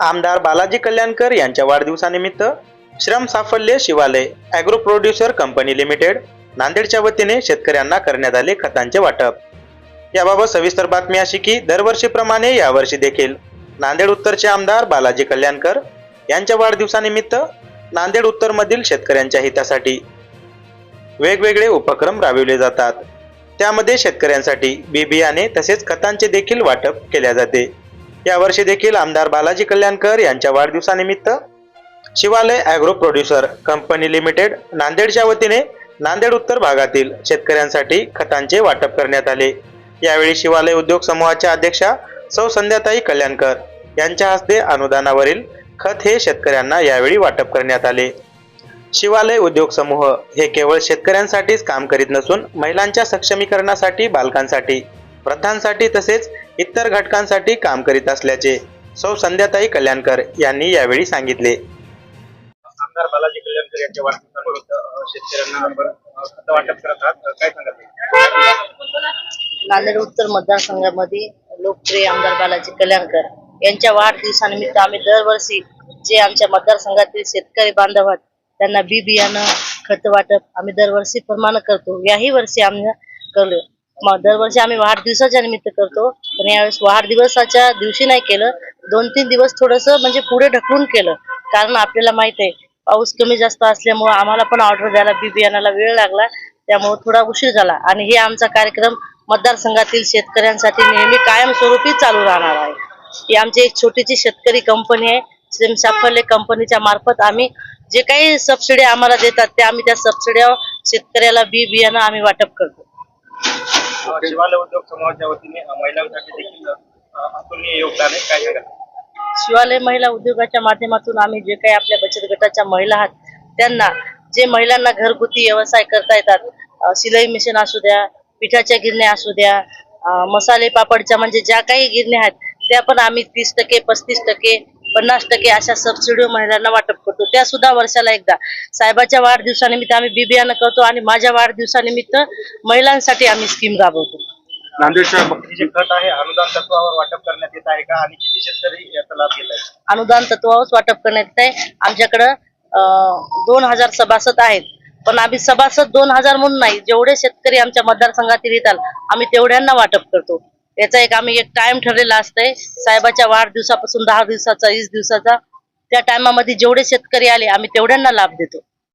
आमदार बालाजी कल्याणकर यांच्या वाढदिवसानिमित्त श्रम साफल्य शिवालय ॲग्रो प्रोड्युसर कंपनी लिमिटेड नांदेडच्या वतीने शेतकऱ्यांना करण्यात आले खतांचे वाटप. याबाबत सविस्तर बातमी अशी की दरवर्षीप्रमाणे यावर्षी देखील नांदेड उत्तरचे आमदार बालाजी कल्याणकर यांच्या वाढदिवसानिमित्त नांदेड उत्तरमधील शेतकऱ्यांच्या हितासाठी वेगवेगळे उपक्रम राबविले जातात. त्यामध्ये शेतकऱ्यांसाठी बी बियाणे तसेच खतांचे देखील वाटप केल्या जाते. यावर्षी देखील आमदार बालाजी कल्याणकर यांच्या वाढदिवसानिमित्त शिवालय ॲग्रो प्रोड्युसर कंपनी लिमिटेड नांदेडच्या वतीने नांदेड उत्तर भागातील शेतकऱ्यांसाठी खतांचे वाटप करण्यात आले. यावेळी शिवालय उद्योग समूहाच्या अध्यक्षा सौ संध्याताई कल्याणकर यांच्या हस्ते अनुदानावरील खत हे शेतकऱ्यांना यावेळी वाटप करण्यात आले. शिवालय उद्योग समूह हे केवळ शेतकऱ्यांसाठीच काम करीत नसून महिलांच्या सक्षमीकरणासाठी बालकांसाठी वृद्धांसाठी तसेच इतर घटकांसाठी काम करीत असल्याचे सौ संध्याताई कल्याणकर यांनी यावेळी सांगितले. आमदार बालाजी कल्याणकर यांच्या वाढदिवसानिमित्त शेतकऱ्यांना आपण अ, खतं वाटप करत आहात. अ, काय सांगाल? नांदेड उत्तर मतदारसंघामध्ये लोकप्रिय आमदार बालाजी कल्याणकर यांच्या वाढदिवसानिमित्त आम्ही दरवर्षी जे आमच्या मतदारसंघातील शेतकरी बांधव आहेत त्यांना बी बियाणं खत वाटप आम्ही दरवर्षी प्रमाणे करतो. याही वर्षी आम्ही करलो मग दरवर्षी आम्ही वाढदिवसाच्या निमित्त करतो. पण यावेळेस वाढदिवसाच्या दिवशी नाही केलं दोन तीन दिवस थोडस म्हणजे पुढे ढकलून केलं. कारण आपल्याला माहीत आहे पाऊस कमी जास्त असल्यामुळे आम्हाला पण ऑर्डर द्यायला बी बियाणाला वेळ लागला. त्यामुळे थोडा उशीर झाला. आणि हे आमचा कार्यक्रम मतदारसंघातील शेतकऱ्यांसाठी नेहमी कायमस्वरूपी चालू राहणार आहे. ही आमची एक छोटीशी शेतकरी कंपनी आहे. श्रीम साफल्य कंपनीच्या मार्फत आम्ही जे काही सबसिडी आम्हाला देतात ते आम्ही त्या सबसिड्या शेतकऱ्याला बी बियाणं आम्ही वाटप करतो. शिवालय उद्योग समूहाच्या वतीने महिलांसाठी देखील अतुलनीय योगदान आहे. काय सांगा शिवालय महिला उद्योगाच्या माध्यमातून आम्ही जे काही आपल्या बचत गटाच्या महिला आहात त्यांना जे महिलांना घरगुती व्यवसाय करता येतात शिलाई मिशन असू द्या पिठाच्या गिरण्या असू द्या मसाले पापडच्या म्हणजे ज्या काही गिरण्या आहेत त्या पण आम्ही तीस टक्के पस्तीस टक्के पन्नास टक्के अशा सबसिडी महिलांना वाटप करतो. त्या सुद्धा वर्षाला एकदा. साहेबाच्या वाढदिवसानिमित्त आम्ही बी बियाणं करतो आणि माझ्या वाढदिवसानिमित्त महिलांसाठी आम्ही स्कीम राबवतो. नांदेडच्या जे खत आहे. अनुदान तत्वावर वाटप करण्यात येत आहे का आणि किती शेतकरी याचा लाभ घेत आहेत? अनुदान तत्वावरच वाटप करण्यात येत आहे. आमच्याकडं दोन हजार सभासद आहेत. पण आम्ही सभासद दोन हजार म्हणून नाही. जेवढे शेतकरी आमच्या मतदारसंघातील येतात आम्ही तेवढ्यांना वाटप करतो. याचा एक आम्ही एक टाइम ठरलेला असतंय. साहेबाच्या वाढदिवसापासून दहा दिवसाचा वीस दिवसाचा. त्या टायमामध्ये जेवढे शेतकरी आले आम्ही तेवढ्यांना लाभ देतो.